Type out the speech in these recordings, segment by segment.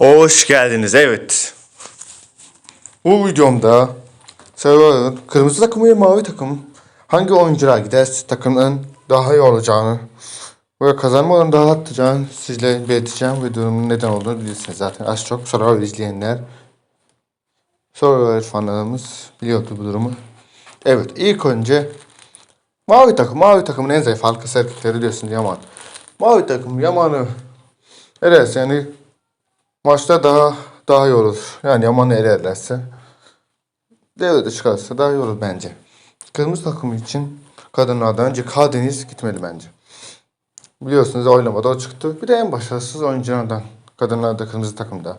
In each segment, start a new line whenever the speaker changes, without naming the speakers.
Hoş geldiniz. Evet. Bu videomda Survivor'ın kırmızı takımı ve mavi takım hangi oyuncular giderse takımın daha iyi olacağını ve kazanma oranı daha artacağını sizle belirteceğim ve durumun neden olduğunu bilirsiniz zaten. Az çok Survivor izleyenler Survivor fanlarımız biliyordu bu durumu. Evet ilk önce mavi takım. Mavi takımın en zayıf halkası erkekleri biliyorsunuz Yaman. Mavi takım Yaman'ı Evet yani maçta daha daha iyi olur. Yani Yaman'ı elerlerse devrede çıkarsa daha iyi olur bence. Kırmızı takım için kadınlardan önce Karadeniz gitmeli bence. Biliyorsunuz oylamada o çıktı. Bir de en başarısız oyunculardan. Kadınlarda kırmızı takımda.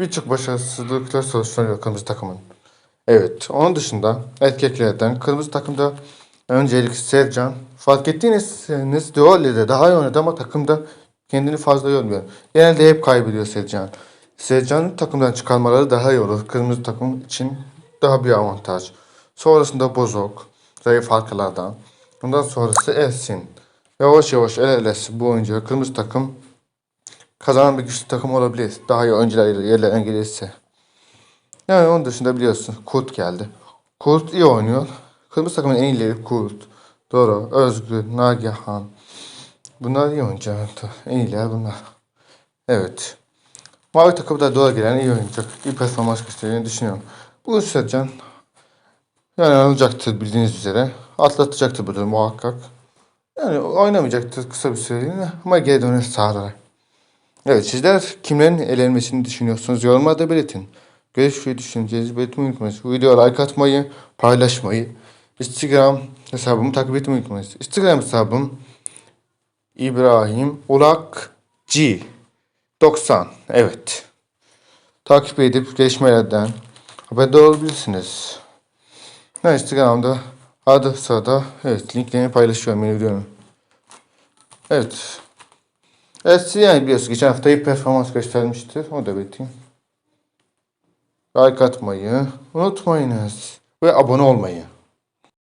Birçok başarısızlıklar sonuçlanıyor kırmızı takımın. Evet. Onun dışında erkeklerden kırmızı takımda öncelikle Sercan. Fark ettiğiniz Deolle'de daha iyi oynadı ama takımda kendini fazla yormuyor. Genelde hep kaybediyor Sercan. Sercan'ın takımdan çıkarmaları daha iyi olur. Kırmızı takım için daha bir avantaj. Sonrasında Bozok. Zayıf halkalardan. Ondan sonrası Ersin. Yavaş yavaş el elesi bu oyuncu kırmızı takım kazanan bir güçlü takım olabilir. Daha iyi oyuncular yerlerine gelirse. Yani onun dışında biliyorsun Kurt geldi. Kurt iyi oynuyor. Kırmızı takımın en iyileri Kurt. Doğru. Özgür, Nagihan. Bunlar iyi. En iyiler bunlar. Evet. Mavi takımda doğru gelen iyi oyuncu. İyi performans gösterdiğini düşünüyorum. Bu Sercan yani olacaktır bildiğiniz üzere. Atlatacaktır bu durum muhakkak. Yani oynamayacaktır kısa bir süreliğine ama geri döner sağlara. Evet sizler kimlerin elenmesini düşünüyorsunuz yorumlarda belirtin. Görüş ve düşüncelerinizi belirtmeyi unutmayın. Bu videoya like atmayı, paylaşmayı, Instagram hesabımı takip etmeyi unutmayın. Instagram hesabım İbrahim Ulak G 90 evet. Takip edip gelişmelerden haberdar olabilirsiniz. Ha, Instagram'da adı sırada evet linklerini paylaşıyorum yeni videonun. Evet. Evet yani biliyorsunuz geçen hafta iyi performans göstermiştir. Onu da belirteyim. Like atmayı unutmayınız. Ve abone olmayı.